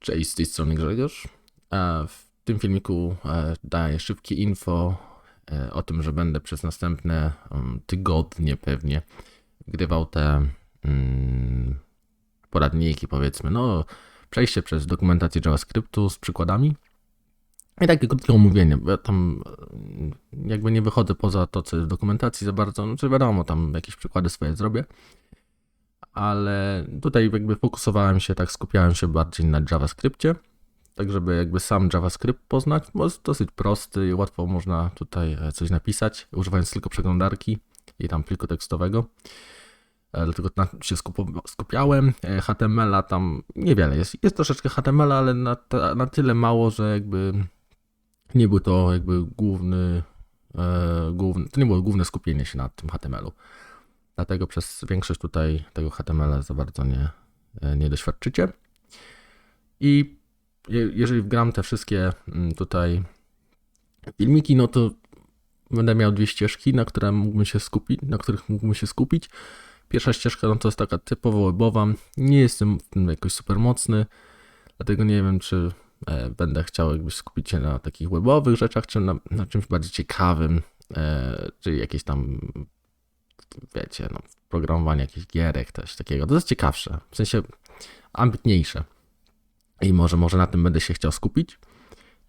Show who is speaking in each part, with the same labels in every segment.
Speaker 1: Cześć, z tej strony Grzegorz. A W tym filmiku e, daję szybkie info e, o tym, że będę przez następne mm, tygodnie pewnie grywał te mm, poradniki, powiedzmy, no przejście przez dokumentację JavaScriptu z przykładami i takie krótkie omówienie, bo ja tam e, jakby nie wychodzę poza to, co jest w dokumentacji za bardzo, no czy wiadomo, tam jakieś przykłady swoje zrobię, ale tutaj jakby fokusowałem się, tak skupiałem się bardziej na JavaScriptie, tak żeby jakby sam JavaScript poznać, bo jest dosyć prosty i łatwo można tutaj e, coś napisać, używając tylko przeglądarki i tam pliku tekstowego. E, Dlatego się skupiałem. E, HTML-a tam niewiele jest. Jest troszeczkę HTML, ale na, ta, na tyle mało, że jakby nie był to jakby główny, e, główny, to nie było główne skupienie się na tym HTML-u. Dlatego przez większość tutaj tego HTML za bardzo nie, e, nie doświadczycie. I je- jeżeli wgram te wszystkie mm, tutaj filmiki, no to będę miał dwie ścieżki, na które mógłbym się skupić, na których mógłbym się skupić. Pierwsza ścieżka no to jest taka typowo webowa. Nie jestem w tym jakoś super mocny, dlatego nie wiem, czy e, będę chciał jakby skupić się na takich webowych rzeczach, czy na, na czymś bardziej ciekawym, e, czyli jakieś tam wiecie, no, programowanie jakichś gierek, coś takiego. To jest ciekawsze, w sensie ambitniejsze. I może, może na tym będę się chciał skupić.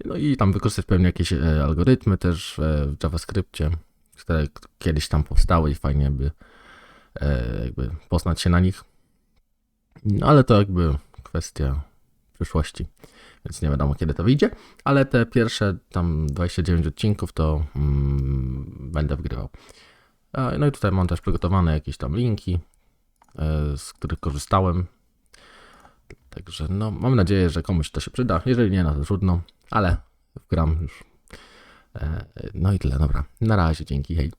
Speaker 1: No i tam wykorzystać pewnie jakieś e, algorytmy też e, w JavaScriptie, które kiedyś tam powstały i fajnie by e, jakby poznać się na nich. No ale to jakby kwestia przyszłości, więc nie wiadomo kiedy to wyjdzie, ale te pierwsze tam 29 odcinków to mm, będę wgrywał. A, No i tutaj mam też przygotowane jakieś tam linki, e, z których korzystałem. Także no, mam nadzieję, że komuś to się przyda. Jeżeli nie, no to trudno, ale wgram już. E, No i tyle, dobra. Na razie, dzięki, hej.